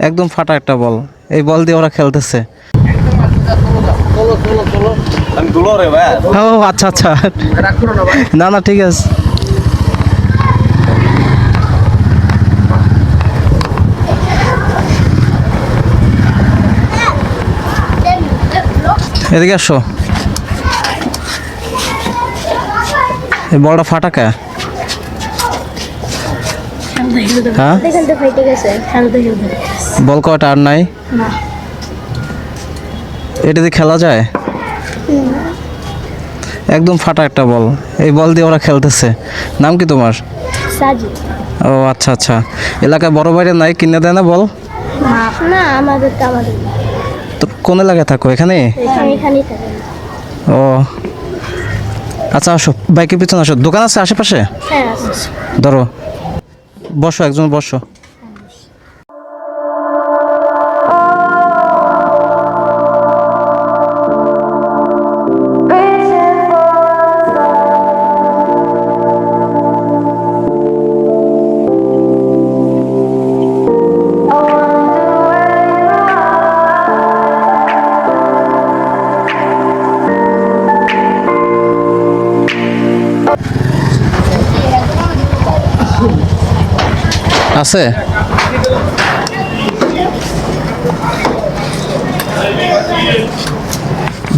একদম ফাটা একটা বল। এই বল দিয়ে ওরা খেলতেছে। আমি দুলো রে ভাই ও আচ্ছা আচ্ছা। না না, ঠিক আছে। এদিকে আসো। এই বলটা ফাটা কে? হ্যাঁ? বল কয়টা আর নাই? এটা দিয়ে খেলা যায়? একদম ফাটা একটা বল। এই বল দিয়ে ওরা খেলতেছে। নাম কি তোমার? ও আচ্ছা আচ্ছা। এলাকায় বড় বাইরে নাই কিনে দেয় না বল? না আমাদের তো আমাদের তো কোন এলাকায় থাকো? এখানে? ও। আচ্ছা আসো। বাইকের পিছনে আসো? দোকান আছে আশেপাশে? হ্যাঁ ধরো। বসো একজন বসো। আছে?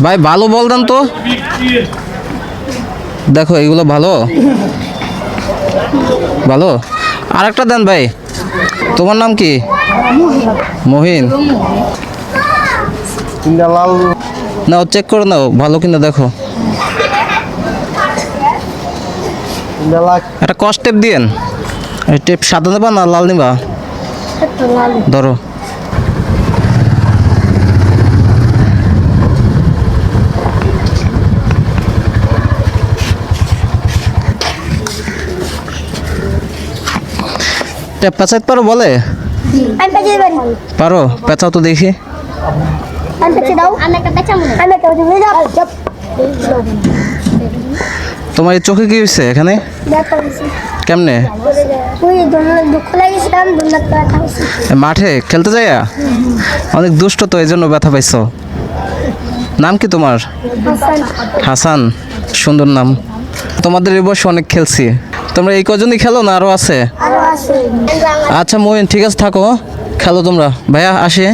ভাই ভালো বল দেন তো। দেখো এগুলো ভালো। ভালো? আর একটা দেন ভাই। তোমার নাম কি? মহিন। লাল। নাও চেক করে নাও। ভালো কিনা দেখো। একটা কস টেপ দিয়েন। টেপ সাদা নেবা না লাল নিবা ধরো। টেপ পেঁচাইতে পারো বলে? পারি। পারো পেঁচাও তো দেখি। আমি পেঁচে দাও। আমি একটা পেঁচা মনে আমি একটা পেঁচে যাও চুপ। তোমার এই চোখে কি হয়েছে এখানে? কেমনে? মাঠে খেলতে যাইয়া? অনেক দুষ্ট তো এই জন্য ব্যথা পাইছো। নাম কি তোমার? হাসান। সুন্দর নাম। তোমাদের এই বয়সে অনেক খেলছি। তোমরা এই কজনই খেলো না আরও আছে? আরও আছে। আচ্ছা মোহিন ঠিক আছে থাকো খেলো তোমরা। ভাইয়া আসি।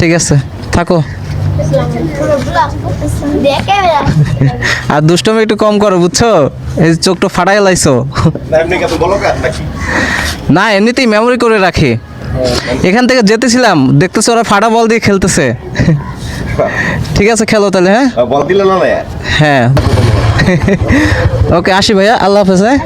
ঠিক আছে থাকো। আর দুষ্টমি একটু কম করো বুঝছ? এই চোখটা ফাটাই লাইছো। না এমনিতেই মেমোরি করে রাখি। এখান থেকে যেতেছিলাম দেখতেছে ওরা ফাটা বল দিয়ে খেলতেছে। ঠিক আছে খেলো তাহলে হ্যাঁ? বল দিলে না না হ্যাঁ। ওকে আসি ভাইয়া আল্লাহ হাফেজ হ্যাঁ?